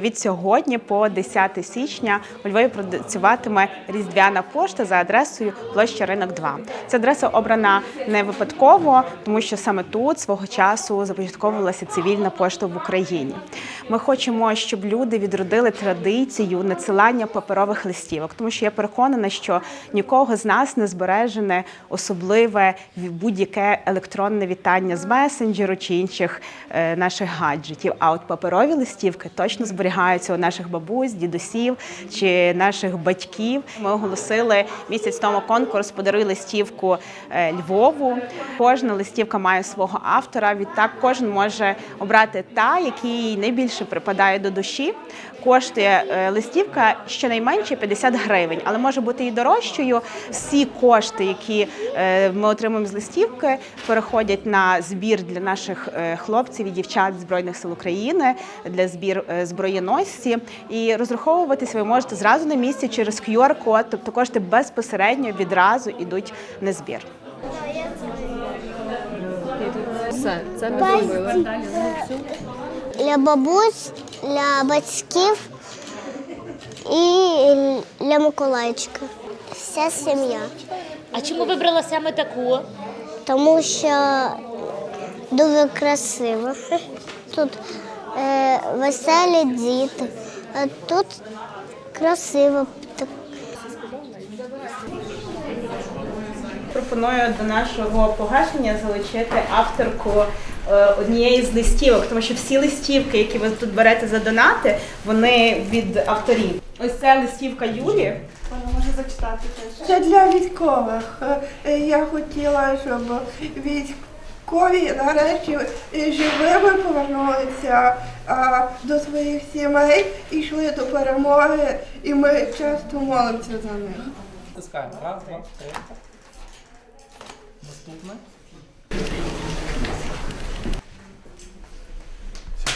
від сьогодні по 10 січня у Львові працюватиме різдвяна пошта за адресою площа Ринок 2. Ця адреса обрана не випадково, тому що саме тут свого часу започатковувалася цивільна пошта в Україні. Ми хочемо, щоб люди відродили традицію надсилання паперових листівок, тому що я переконана, що нікого з нас не збережене особливе будь-яке електронне вітання з месенджеру чи інших е, наших гаджетів. А от паперові листівки точно зберігаються у наших бабусь, дідусів чи наших батьків. Ми оголосили місяць тому конкурс Подаруй листівку е, Львову. Кожна листівка має свого автора. Відтак кожен може обрати та, який найбільше припадає до душі. Коштує е, листівка щонайменше 50 гривень, але може бути і дорожчою. Всі кошти, які е, ми отримуємо з листівки, переходять на збір для наших хлопців і дівчат збройних сил України для збір е, зброєносці. І розраховуватися ви можете зразу на місці через QR-код, тобто кошти безпосередньо відразу йдуть на збір. Все, це ми зробили. для бабусь, для батьків і для Миколайчика. Вся сім'я. А чому вибрала саме таку? Тому що дуже красиво. Тут веселі діти, а тут красиво. Пропоную до нашого погашення залучити авторку е, однієї з листівок, тому що всі листівки, які ви тут берете за донати, вони від авторів. Ось це листівка Юлі. Вона може зачитати теж. Це для військових. Е, Я хотіла, щоб військові нарешті живими повернулися а, до своїх сімей йшли до перемоги, і ми часто молимося за них. Тискаємо. Раз, два, три. Наступне.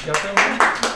Дякуємо.